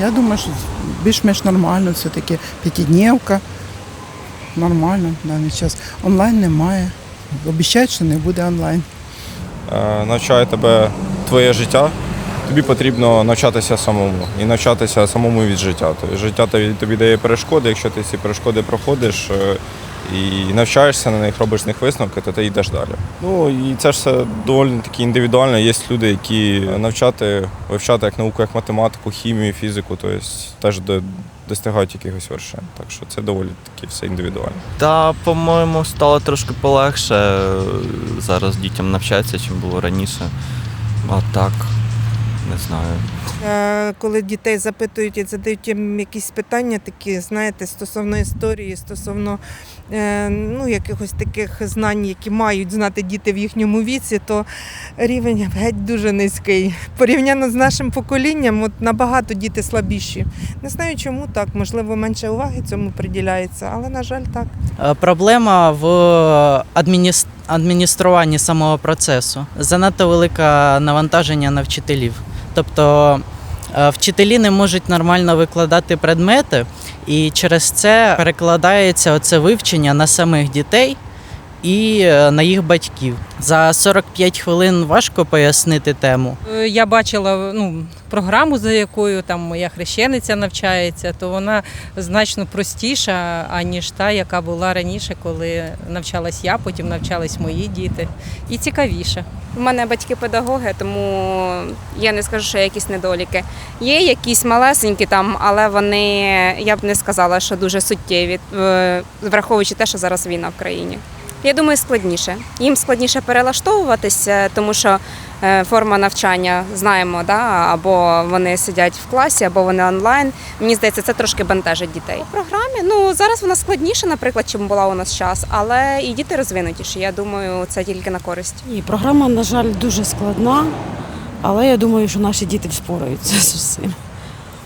Я думаю, що більш-менш нормально, все-таки п'ятидневка. Нормально в даний час. Онлайн немає. Обіцяють, що не буде онлайн. Е, навчає тебе твоє життя. Тобі потрібно навчатися самому і навчатися самому від життя. Тобто життя тобі, тобі дає перешкоди. Якщо ти ці перешкоди проходиш е, і навчаєшся на них, робиш з них висновки, то ти йдеш далі. Ну і це ж все доволі таки індивідуально. Є люди, які навчати, вивчати як науку, як математику, хімію, фізику, тобто теж до- достигають якихось вершин. Так що це доволі таки все індивідуально. Та, по-моєму, стало трошки полегше зараз дітям навчатися, чим було раніше. А так, не знаю. Е, Коли дітей запитують і задають їм якісь питання, такі, знаєте, стосовно історії, стосовно е, ну, якихось таких знань, які мають знати діти в їхньому віці, то рівень геть дуже низький. Порівняно з нашим поколінням, от набагато діти слабіші. Не знаю, чому так, можливо, менше уваги цьому приділяється, але, на жаль, так. Е, Проблема в адмініс- адмініструванні самого процесу. Занадто велике навантаження на вчителів. Тобто е, вчителі не можуть нормально викладати предмети, і через це перекладається оце вивчення на самих дітей і е, на їх батьків. За 45 хвилин важко пояснити тему. Е, Я бачила ну, програму, за якою там моя хрещениця навчається, то вона значно простіша, аніж та, яка була раніше, коли навчалась я, потім навчались мої діти. І цікавіше. У мене батьки педагоги, тому я не скажу, що якісь недоліки. Є якісь малесенькі там, але вони я б не сказала, що дуже суттєві, е, враховуючи те, що зараз війна в країні. Я думаю, складніше. Їм складніше перелаштовуватися, тому що е, форма навчання знаємо, да? або вони сидять в класі, або вони онлайн. Мені здається, це трошки бентежить дітей. У програмі ну зараз вона складніша, наприклад, чим була у нас час, але і діти розвинутіші. Я думаю, це тільки на користь. Ні, програма, на жаль, дуже складна, але я думаю, що наші діти вспораються з усім.